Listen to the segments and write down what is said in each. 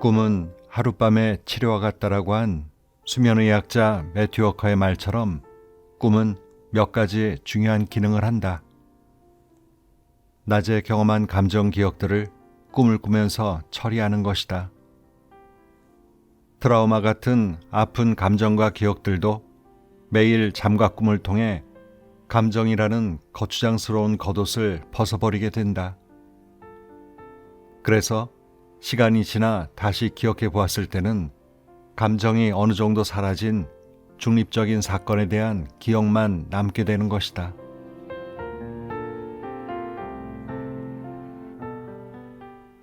꿈은 하룻밤의 치료와 같다라고 한 수면의학자 매튜 워커의 말처럼 꿈은 몇 가지 중요한 기능을 한다. 낮에 경험한 감정 기억들을 꿈을 꾸면서 처리하는 것이다. 트라우마 같은 아픈 감정과 기억들도 매일 잠과 꿈을 통해 감정이라는 거추장스러운 겉옷을 벗어버리게 된다. 그래서 시간이 지나 다시 기억해 보았을 때는 감정이 어느 정도 사라진 중립적인 사건에 대한 기억만 남게 되는 것이다.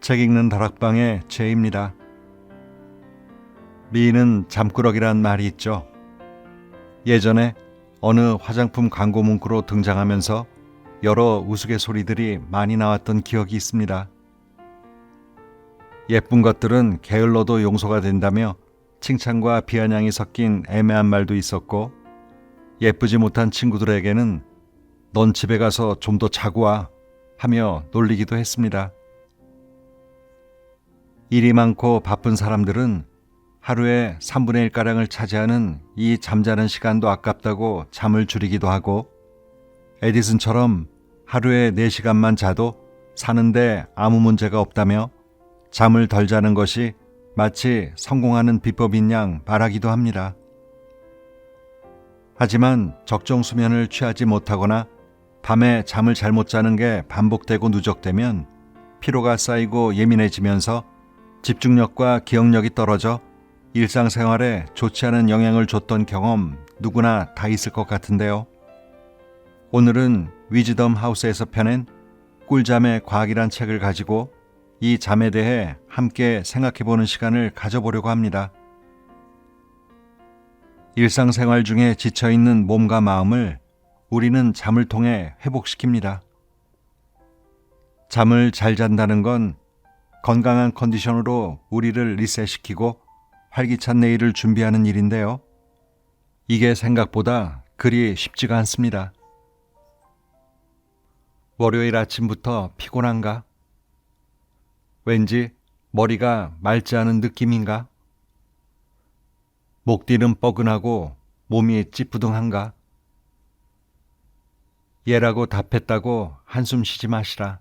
책 읽는 다락방의 죄입니다. 미인은 잠꾸러기란 말이 있죠. 예전에 어느 화장품 광고 문구로 등장하면서 여러 우스갯소리들이 많이 나왔던 기억이 있습니다. 예쁜 것들은 게을러도 용서가 된다며 칭찬과 비아냥이 섞인 애매한 말도 있었고 예쁘지 못한 친구들에게는 넌 집에 가서 좀 더 자고 와 하며 놀리기도 했습니다. 일이 많고 바쁜 사람들은 하루에 3분의 1가량을 차지하는 이 잠자는 시간도 아깝다고 잠을 줄이기도 하고 에디슨처럼 하루에 4시간만 자도 사는데 아무 문제가 없다며 잠을 덜 자는 것이 마치 성공하는 비법인 양 말하기도 합니다. 하지만 적정 수면을 취하지 못하거나 밤에 잠을 잘 못 자는 게 반복되고 누적되면 피로가 쌓이고 예민해지면서 집중력과 기억력이 떨어져 일상생활에 좋지 않은 영향을 줬던 경험 누구나 다 있을 것 같은데요. 오늘은 위즈덤 하우스에서 펴낸 꿀잠의 과학이란 책을 가지고 이 잠에 대해 함께 생각해 보는 시간을 가져보려고 합니다. 일상생활 중에 지쳐 있는 몸과 마음을 우리는 잠을 통해 회복시킵니다. 잠을 잘 잔다는 건 건강한 컨디션으로 우리를 리셋시키고 활기찬 내일을 준비하는 일인데요. 이게 생각보다 그리 쉽지가 않습니다. 월요일 아침부터 피곤한가? 왠지 머리가 맑지 않은 느낌인가? 목 뒤는 뻐근하고 몸이 찌뿌둥한가? 얘라고 답했다고 한숨 쉬지 마시라.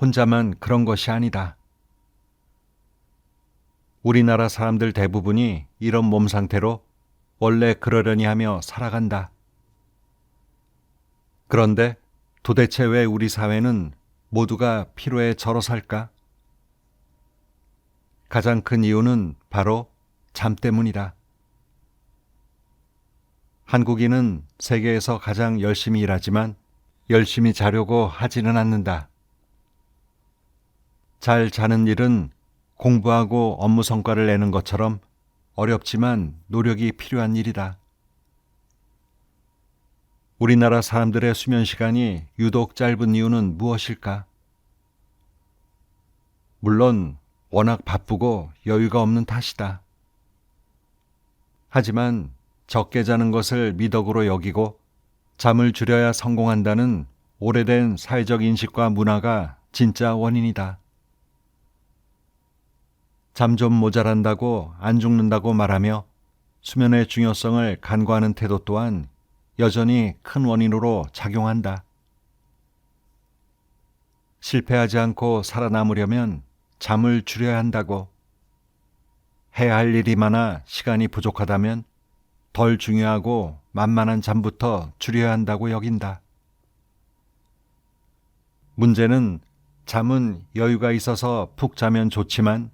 혼자만 그런 것이 아니다. 우리나라 사람들 대부분이 이런 몸 상태로 원래 그러려니 하며 살아간다. 그런데 도대체 왜 우리 사회는 모두가 피로에 절어 살까? 가장 큰 이유는 바로 잠 때문이다. 한국인은 세계에서 가장 열심히 일하지만 열심히 자려고 하지는 않는다. 잘 자는 일은 공부하고 업무 성과를 내는 것처럼 어렵지만 노력이 필요한 일이다. 우리나라 사람들의 수면 시간이 유독 짧은 이유는 무엇일까? 물론 워낙 바쁘고 여유가 없는 탓이다. 하지만 적게 자는 것을 미덕으로 여기고 잠을 줄여야 성공한다는 오래된 사회적 인식과 문화가 진짜 원인이다. 잠 좀 모자란다고 안 죽는다고 말하며 수면의 중요성을 간과하는 태도 또한 여전히 큰 원인으로 작용한다. 실패하지 않고 살아남으려면 잠을 줄여야 한다고. 해야 할 일이 많아 시간이 부족하다면 덜 중요하고 만만한 잠부터 줄여야 한다고 여긴다. 문제는 잠은 여유가 있어서 푹 자면 좋지만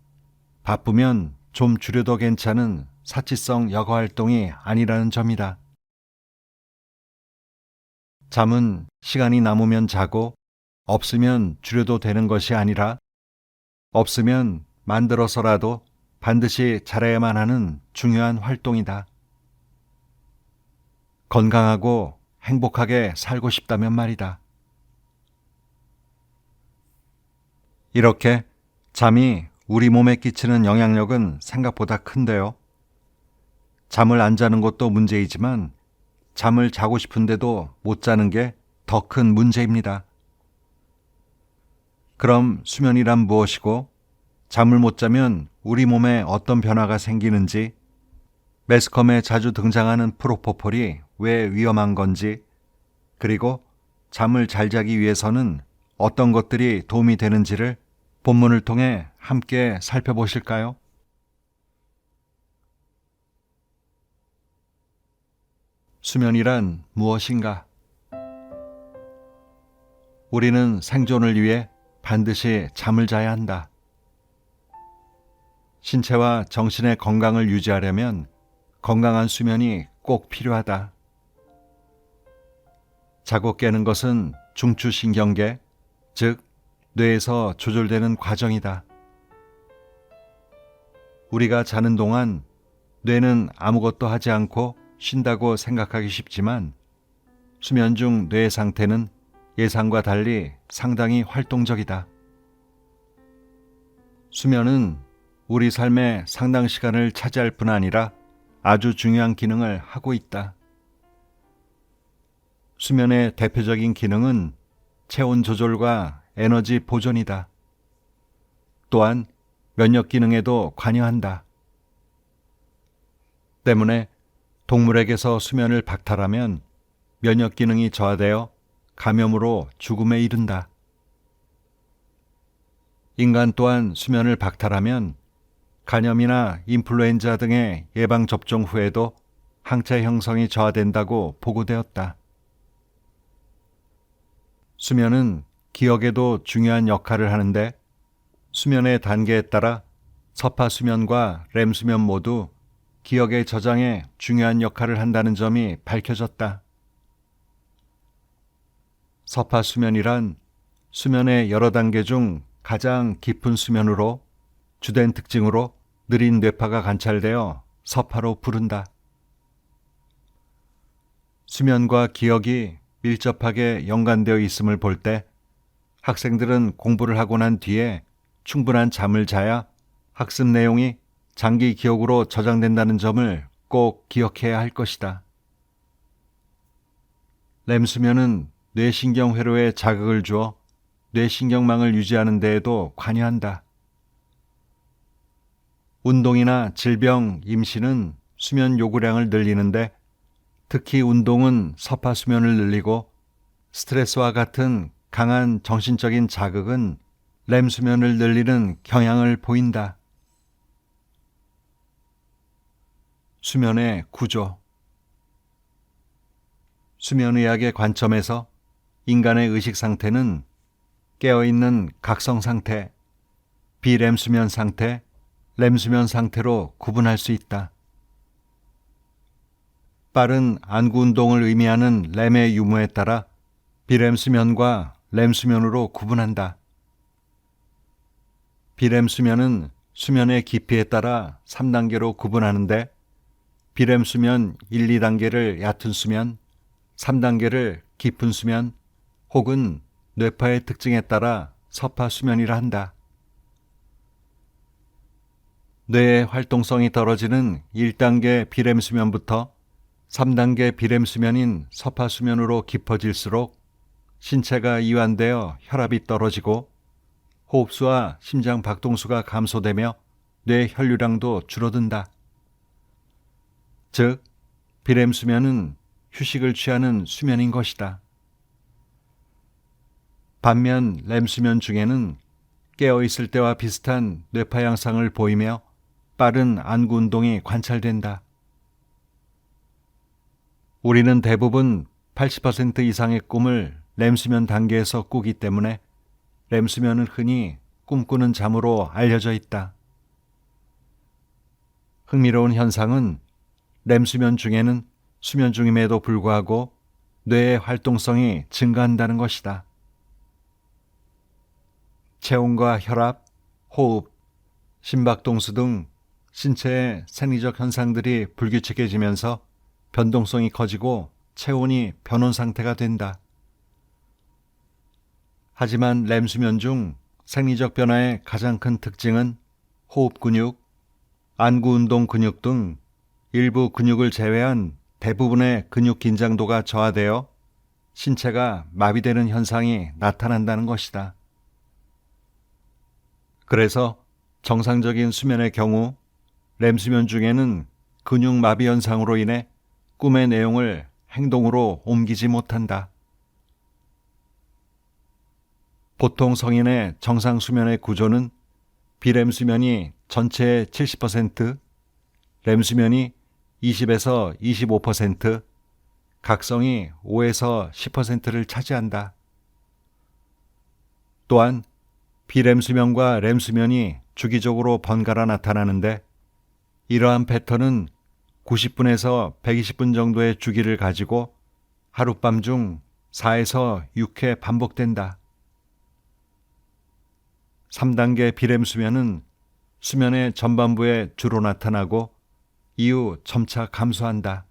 바쁘면 좀 줄여도 괜찮은 사치성 여가 활동이 아니라는 점이다. 잠은 시간이 남으면 자고 없으면 줄여도 되는 것이 아니라 없으면 만들어서라도 반드시 잘해야만 하는 중요한 활동이다. 건강하고 행복하게 살고 싶다면 말이다. 이렇게 잠이 우리 몸에 끼치는 영향력은 생각보다 큰데요. 잠을 안 자는 것도 문제이지만 잠을 자고 싶은데도 못 자는 게 더 큰 문제입니다. 그럼 수면이란 무엇이고 잠을 못 자면 우리 몸에 어떤 변화가 생기는지, 매스컴에 자주 등장하는 프로포폴이 왜 위험한 건지, 그리고 잠을 잘 자기 위해서는 어떤 것들이 도움이 되는지를 본문을 통해 함께 살펴보실까요? 수면이란 무엇인가? 우리는 생존을 위해 반드시 잠을 자야 한다. 신체와 정신의 건강을 유지하려면 건강한 수면이 꼭 필요하다. 자고 깨는 것은 중추신경계, 즉, 뇌에서 조절되는 과정이다. 우리가 자는 동안 뇌는 아무것도 하지 않고 쉰다고 생각하기 쉽지만 수면 중 뇌 상태는 예상과 달리 상당히 활동적이다. 수면은 우리 삶의 상당 시간을 차지할 뿐 아니라 아주 중요한 기능을 하고 있다. 수면의 대표적인 기능은 체온 조절과 에너지 보존이다. 또한 면역 기능에도 관여한다. 때문에 동물에게서 수면을 박탈하면 면역 기능이 저하되어 감염으로 죽음에 이른다. 인간 또한 수면을 박탈하면 간염이나 인플루엔자 등의 예방 접종 후에도 항체 형성이 저하된다고 보고되었다. 수면은 기억에도 중요한 역할을 하는데 수면의 단계에 따라 서파 수면과 렘 수면 모두 기억의 저장에 중요한 역할을 한다는 점이 밝혀졌다. 서파 수면이란 수면의 여러 단계 중 가장 깊은 수면으로 주된 특징으로 느린 뇌파가 관찰되어 서파로 부른다. 수면과 기억이 밀접하게 연관되어 있음을 볼 때 학생들은 공부를 하고 난 뒤에 충분한 잠을 자야 학습 내용이 장기 기억으로 저장된다는 점을 꼭 기억해야 할 것이다. 램수면은 뇌신경 회로에 자극을 주어 뇌신경망을 유지하는 데에도 관여한다. 운동이나 질병, 임신은 수면 요구량을 늘리는데 특히 운동은 서파 수면을 늘리고 스트레스와 같은 강한 정신적인 자극은 렘 수면을 늘리는 경향을 보인다. 수면의 구조 수면의학의 관점에서 인간의 의식 상태는 깨어있는 각성 상태, 비렘 수면 상태, 렘 수면 상태로 구분할 수 있다. 빠른 안구 운동을 의미하는 렘의 유무에 따라 비렘 수면과 렘 수면으로 구분한다. 비렘 수면은 수면의 깊이에 따라 3단계로 구분하는데 비렘 수면 1, 2단계를 얕은 수면, 3단계를 깊은 수면 혹은 뇌파의 특징에 따라 서파 수면이라 한다. 뇌의 활동성이 떨어지는 1단계 비렘 수면부터 3단계 비렘 수면인 서파 수면으로 깊어질수록 신체가 이완되어 혈압이 떨어지고 호흡수와 심장 박동수가 감소되며 뇌 혈류량도 줄어든다. 즉, 비렘 수면은 휴식을 취하는 수면인 것이다. 반면 렘 수면 중에는 깨어 있을 때와 비슷한 뇌파 양상을 보이며 빠른 안구 운동이 관찰된다. 우리는 대부분 80% 이상의 꿈을 렘 수면 단계에서 꾸기 때문에 렘 수면은 흔히 꿈꾸는 잠으로 알려져 있다. 흥미로운 현상은 렘 수면 중에는 수면 중임에도 불구하고 뇌의 활동성이 증가한다는 것이다. 체온과 혈압, 호흡, 심박동수 등 신체의 생리적 현상들이 불규칙해지면서 변동성이 커지고 체온이 변온 상태가 된다. 하지만 렘 수면 중 생리적 변화의 가장 큰 특징은 호흡 근육, 안구 운동 근육 등 일부 근육을 제외한 대부분의 근육 긴장도가 저하되어 신체가 마비되는 현상이 나타난다는 것이다. 그래서 정상적인 수면의 경우 렘수면 중에는 근육 마비 현상으로 인해 꿈의 내용을 행동으로 옮기지 못한다. 보통 성인의 정상 수면의 구조는 비렘 수면이 전체의 70%, 렘 수면이 20에서 25%, 각성이 5에서 10%를 차지한다. 또한 비렘 수면과 렘 수면이 주기적으로 번갈아 나타나는데 이러한 패턴은 90분에서 120분 정도의 주기를 가지고 하룻밤 중 4에서 6회 반복된다. 3단계 비렘 수면은 수면의 전반부에 주로 나타나고 이후 점차 감소한다.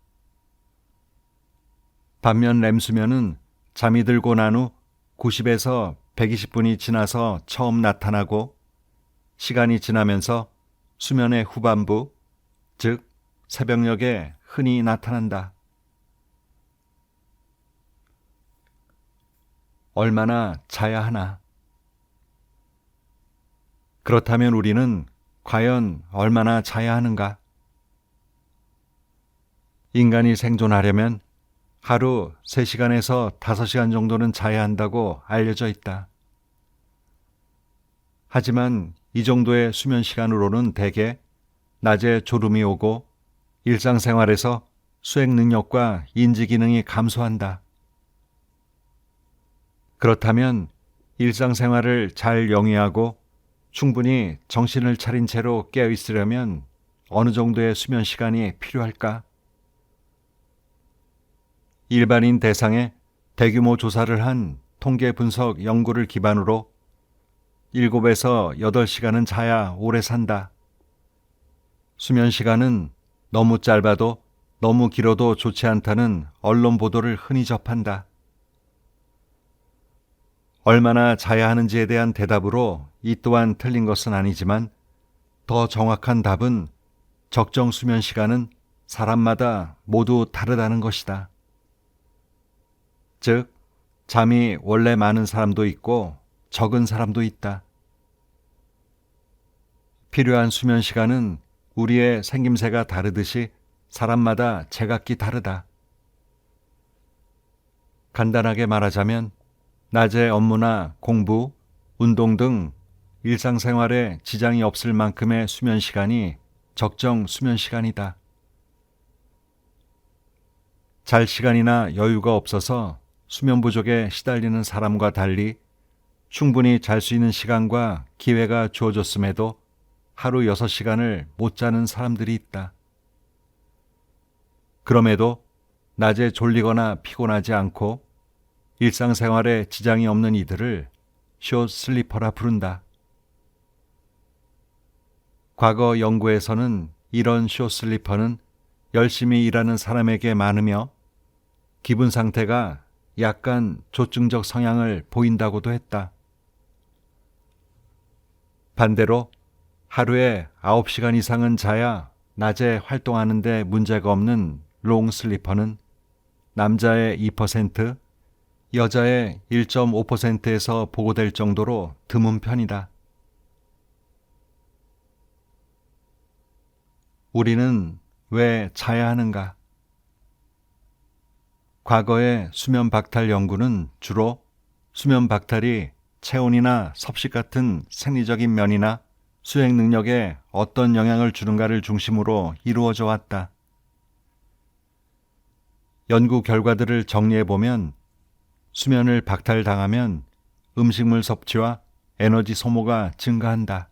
반면 렘 수면은 잠이 들고 난 후 90에서 120분이 지나서 처음 나타나고 시간이 지나면서 수면의 후반부, 즉 새벽녘에 흔히 나타난다. 얼마나 자야 하나? 그렇다면 우리는 과연 얼마나 자야 하는가? 인간이 생존하려면 하루 3시간에서 5시간 정도는 자야 한다고 알려져 있다. 하지만 이 정도의 수면 시간으로는 대개 낮에 졸음이 오고 일상생활에서 수행 능력과 인지 기능이 감소한다. 그렇다면 일상생활을 잘 영위하고 충분히 정신을 차린 채로 깨어 있으려면 어느 정도의 수면 시간이 필요할까? 일반인 대상에 대규모 조사를 한 통계 분석 연구를 기반으로 7에서 8시간은 자야 오래 산다. 수면 시간은 너무 짧아도 너무 길어도 좋지 않다는 언론 보도를 흔히 접한다. 얼마나 자야 하는지에 대한 대답으로 이 또한 틀린 것은 아니지만 더 정확한 답은 적정 수면 시간은 사람마다 모두 다르다는 것이다. 즉, 잠이 원래 많은 사람도 있고 적은 사람도 있다. 필요한 수면 시간은 우리의 생김새가 다르듯이 사람마다 제각기 다르다. 간단하게 말하자면 낮에 업무나 공부, 운동 등 일상생활에 지장이 없을 만큼의 수면 시간이 적정 수면 시간이다. 잘 시간이나 여유가 없어서 수면 부족에 시달리는 사람과 달리 충분히 잘 수 있는 시간과 기회가 주어졌음에도 하루 6시간을 못 자는 사람들이 있다. 그럼에도 낮에 졸리거나 피곤하지 않고 일상생활에 지장이 없는 이들을 숏 슬리퍼라 부른다. 과거 연구에서는 이런 숏 슬리퍼는 열심히 일하는 사람에게 많으며 기분 상태가 약간 조증적 성향을 보인다고도 했다. 반대로 하루에 9시간 이상은 자야 낮에 활동하는데 문제가 없는 롱 슬리퍼는 남자의 2%, 여자의 1.5%에서 보고될 정도로 드문 편이다. 우리는 왜 자야 하는가? 과거의 수면 박탈 연구는 주로 수면 박탈이 체온이나 섭식 같은 생리적인 면이나 수행 능력에 어떤 영향을 주는가를 중심으로 이루어져 왔다. 연구 결과들을 정리해 보면 수면을 박탈당하면 음식물 섭취와 에너지 소모가 증가한다.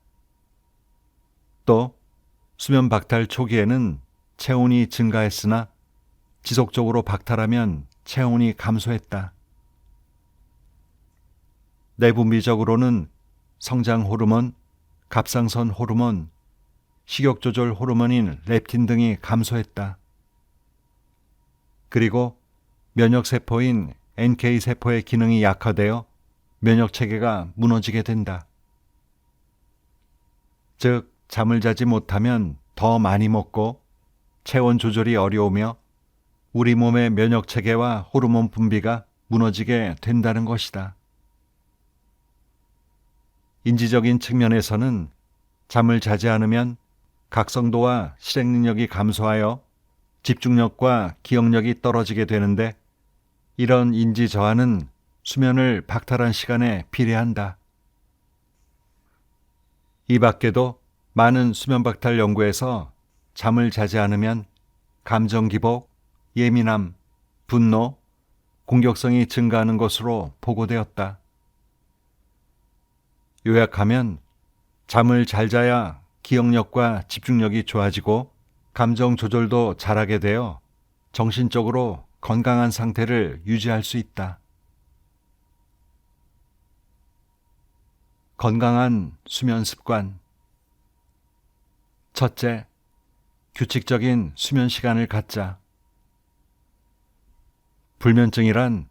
또 수면 박탈 초기에는 체온이 증가했으나 지속적으로 박탈하면 체온이 감소했다. 내분비적으로는 성장 호르몬, 갑상선 호르몬, 식욕 조절 호르몬인 렙틴 등이 감소했다. 그리고 면역 세포인 NK 세포의 기능이 약화되어 면역 체계가 무너지게 된다. 즉, 잠을 자지 못하면 더 많이 먹고 체온 조절이 어려우며 우리 몸의 면역 체계와 호르몬 분비가 무너지게 된다는 것이다. 인지적인 측면에서는 잠을 자지 않으면 각성도와 실행 능력이 감소하여 집중력과 기억력이 떨어지게 되는데 이런 인지 저하는 수면을 박탈한 시간에 비례한다. 이 밖에도 많은 수면 박탈 연구에서 잠을 자지 않으면 감정 기복, 예민함, 분노, 공격성이 증가하는 것으로 보고되었다. 요약하면 잠을 잘 자야 기억력과 집중력이 좋아지고 감정 조절도 잘하게 되어 정신적으로 건강한 상태를 유지할 수 있다. 건강한 수면 습관. 첫째, 규칙적인 수면 시간을 갖자. 불면증이란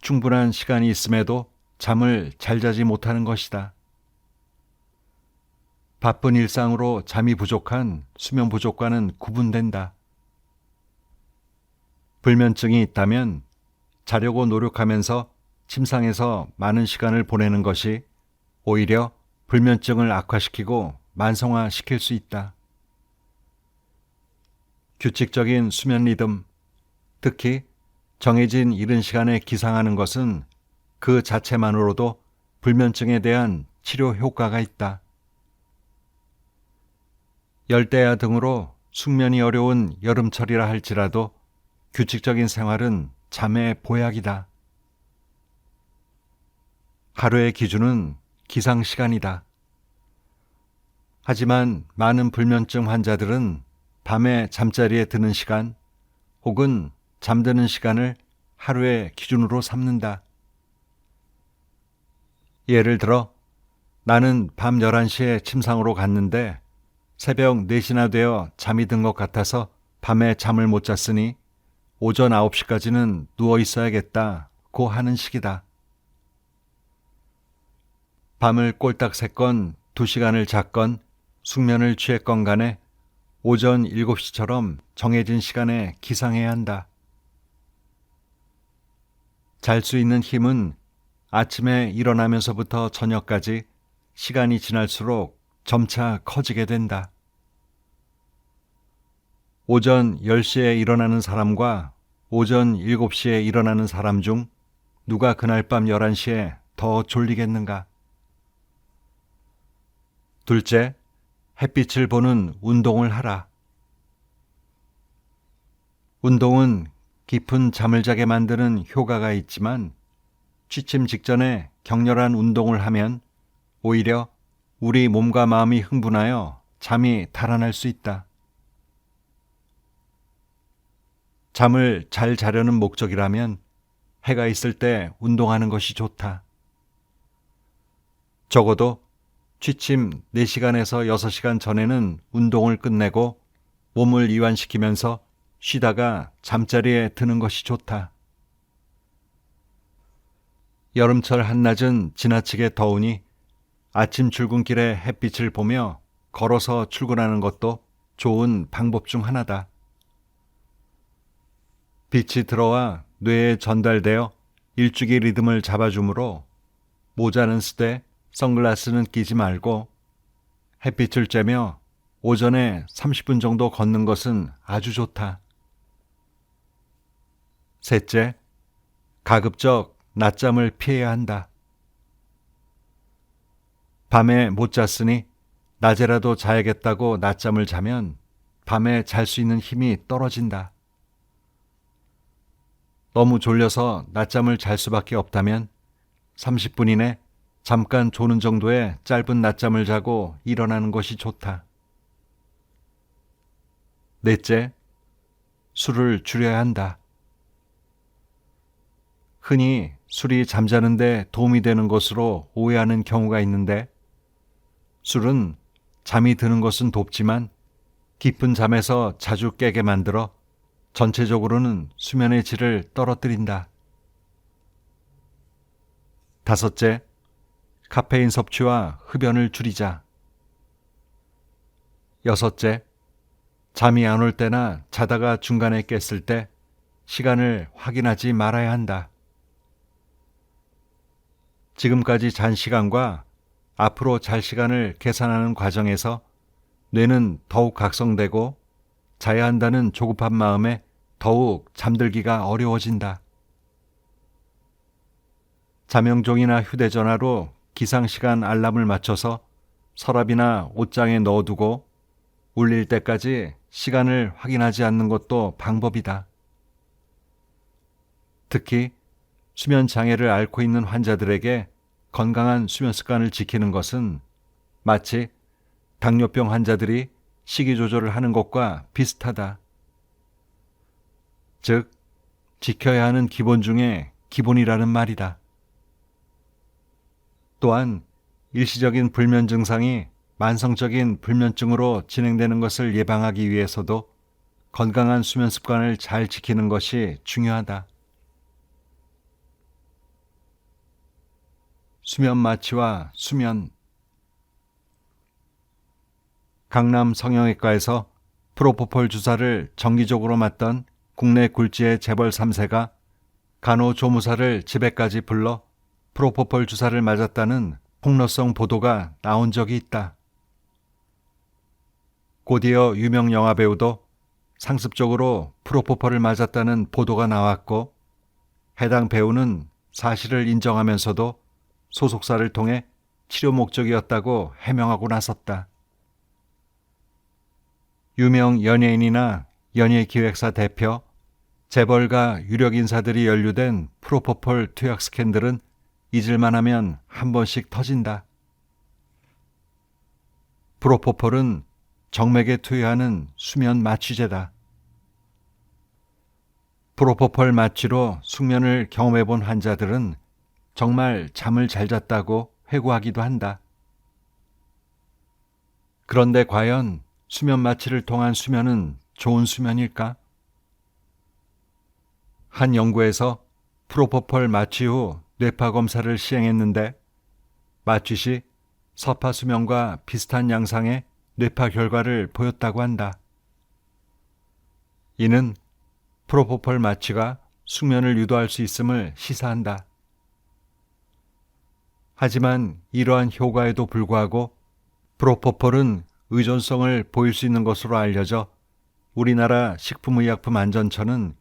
충분한 시간이 있음에도 잠을 잘 자지 못하는 것이다. 바쁜 일상으로 잠이 부족한 수면 부족과는 구분된다. 불면증이 있다면 자려고 노력하면서 침상에서 많은 시간을 보내는 것이 오히려 불면증을 악화시키고 만성화시킬 수 있다. 규칙적인 수면 리듬, 특히 정해진 이른 시간에 기상하는 것은 그 자체만으로도 불면증에 대한 치료 효과가 있다. 열대야 등으로 숙면이 어려운 여름철이라 할지라도 규칙적인 생활은 잠의 보약이다. 하루의 기준은 기상 시간이다. 하지만 많은 불면증 환자들은 밤에 잠자리에 드는 시간 혹은 잠드는 시간을 하루의 기준으로 삼는다. 예를 들어 나는 밤 11시에 침상으로 갔는데 새벽 4시나 되어 잠이 든 것 같아서 밤에 잠을 못 잤으니 오전 9시까지는 누워 있어야겠다 고 하는 식이다. 밤을 꼴딱 샜건 2시간을 잤건 숙면을 취했건 간에 오전 7시처럼 정해진 시간에 기상해야 한다. 잘 수 있는 힘은 아침에 일어나면서부터 저녁까지 시간이 지날수록 점차 커지게 된다. 오전 10시에 일어나는 사람과 오전 7시에 일어나는 사람 중 누가 그날 밤 11시에 더 졸리겠는가? 둘째, 햇빛을 보는 운동을 하라. 운동은 깊은 잠을 자게 만드는 효과가 있지만 취침 직전에 격렬한 운동을 하면 오히려 우리 몸과 마음이 흥분하여 잠이 달아날 수 있다. 잠을 잘 자려는 목적이라면 해가 있을 때 운동하는 것이 좋다. 적어도 취침 4시간에서 6시간 전에는 운동을 끝내고 몸을 이완시키면서 쉬다가 잠자리에 드는 것이 좋다. 여름철 한낮은 지나치게 더우니 아침 출근길에 햇빛을 보며 걸어서 출근하는 것도 좋은 방법 중 하나다. 빛이 들어와 뇌에 전달되어 일주기 리듬을 잡아주므로 모자는 쓰되 선글라스는 끼지 말고 햇빛을 쬐며 오전에 30분 정도 걷는 것은 아주 좋다. 셋째, 가급적 낮잠을 피해야 한다. 밤에 못 잤으니 낮에라도 자야겠다고 낮잠을 자면 밤에 잘 수 있는 힘이 떨어진다. 너무 졸려서 낮잠을 잘 수밖에 없다면 30분 이내 잠깐 조는 정도의 짧은 낮잠을 자고 일어나는 것이 좋다. 넷째, 술을 줄여야 한다. 흔히 술이 잠자는데 도움이 되는 것으로 오해하는 경우가 있는데 술은 잠이 드는 것은 돕지만 깊은 잠에서 자주 깨게 만들어 전체적으로는 수면의 질을 떨어뜨린다. 다섯째, 카페인 섭취와 흡연을 줄이자. 여섯째, 잠이 안 올 때나 자다가 중간에 깼을 때 시간을 확인하지 말아야 한다. 지금까지 잔 시간과 앞으로 잘 시간을 계산하는 과정에서 뇌는 더욱 각성되고 자야 한다는 조급한 마음에 더욱 잠들기가 어려워진다. 자명종이나 휴대전화로 기상시간 알람을 맞춰서 서랍이나 옷장에 넣어두고 울릴 때까지 시간을 확인하지 않는 것도 방법이다. 특히 수면 장애를 앓고 있는 환자들에게 건강한 수면 습관을 지키는 것은 마치 당뇨병 환자들이 식이 조절을 하는 것과 비슷하다. 즉, 지켜야 하는 기본 중에 기본이라는 말이다. 또한 일시적인 불면 증상이 만성적인 불면증으로 진행되는 것을 예방하기 위해서도 건강한 수면 습관을 잘 지키는 것이 중요하다. 수면 마취와 수면 강남 성형외과에서 프로포폴 주사를 정기적으로 맞던 국내 굴지의 재벌 3세가 간호조무사를 집에까지 불러 프로포폴 주사를 맞았다는 폭로성 보도가 나온 적이 있다. 곧이어 유명 영화 배우도 상습적으로 프로포폴을 맞았다는 보도가 나왔고 해당 배우는 사실을 인정하면서도 소속사를 통해 치료 목적이었다고 해명하고 나섰다. 유명 연예인이나 연예기획사 대표, 재벌가 유력 인사들이 연루된 프로포폴 투약 스캔들은 잊을만 하면 한 번씩 터진다. 프로포폴은 정맥에 투여하는 수면 마취제다. 프로포폴 마취로 숙면을 경험해 본 환자들은 정말 잠을 잘 잤다고 회고하기도 한다. 그런데 과연 수면 마취를 통한 수면은 좋은 수면일까? 한 연구에서 프로포폴 마취 후 뇌파 검사를 시행했는데 마취 시 서파 수면과 비슷한 양상의 뇌파 결과를 보였다고 한다. 이는 프로포폴 마취가 숙면을 유도할 수 있음을 시사한다. 하지만 이러한 효과에도 불구하고 프로포폴은 의존성을 보일 수 있는 것으로 알려져 우리나라 식품의약품안전처는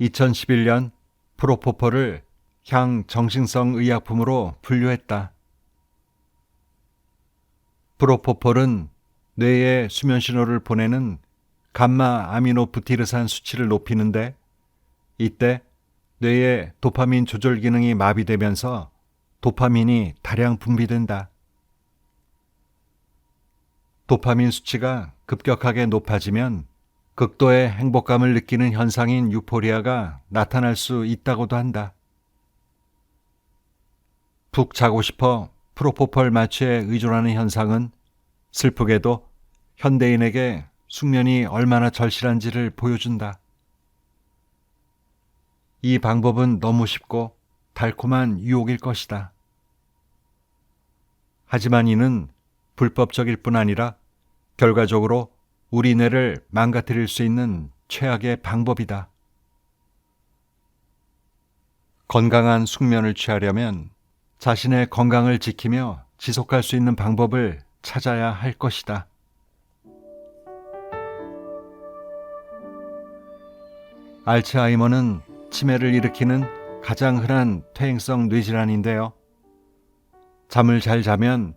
2011년 프로포폴을 향정신성 의약품으로 분류했다. 프로포폴은 뇌에 수면 신호를 보내는 감마 아미노부티르산 수치를 높이는데 이때 뇌의 도파민 조절 기능이 마비되면서 도파민이 다량 분비된다. 도파민 수치가 급격하게 높아지면 극도의 행복감을 느끼는 현상인 유포리아가 나타날 수 있다고도 한다. 푹 자고 싶어 프로포폴 마취에 의존하는 현상은 슬프게도 현대인에게 숙면이 얼마나 절실한지를 보여준다. 이 방법은 너무 쉽고 달콤한 유혹일 것이다. 하지만 이는 불법적일 뿐 아니라 결과적으로 우리 뇌를 망가뜨릴 수 있는 최악의 방법이다. 건강한 숙면을 취하려면 자신의 건강을 지키며 지속할 수 있는 방법을 찾아야 할 것이다. 알츠하이머는 치매를 일으키는 가장 흔한 퇴행성 뇌질환인데요. 잠을 잘 자면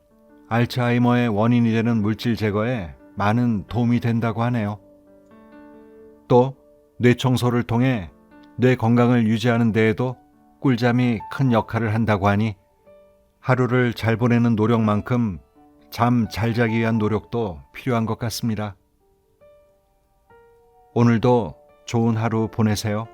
알츠하이머의 원인이 되는 물질 제거에 많은 도움이 된다고 하네요. 또 뇌청소를 통해 뇌 건강을 유지하는 데에도 꿀잠이 큰 역할을 한다고 하니 하루를 잘 보내는 노력만큼 잠 잘 자기 위한 노력도 필요한 것 같습니다. 오늘도 좋은 하루 보내세요.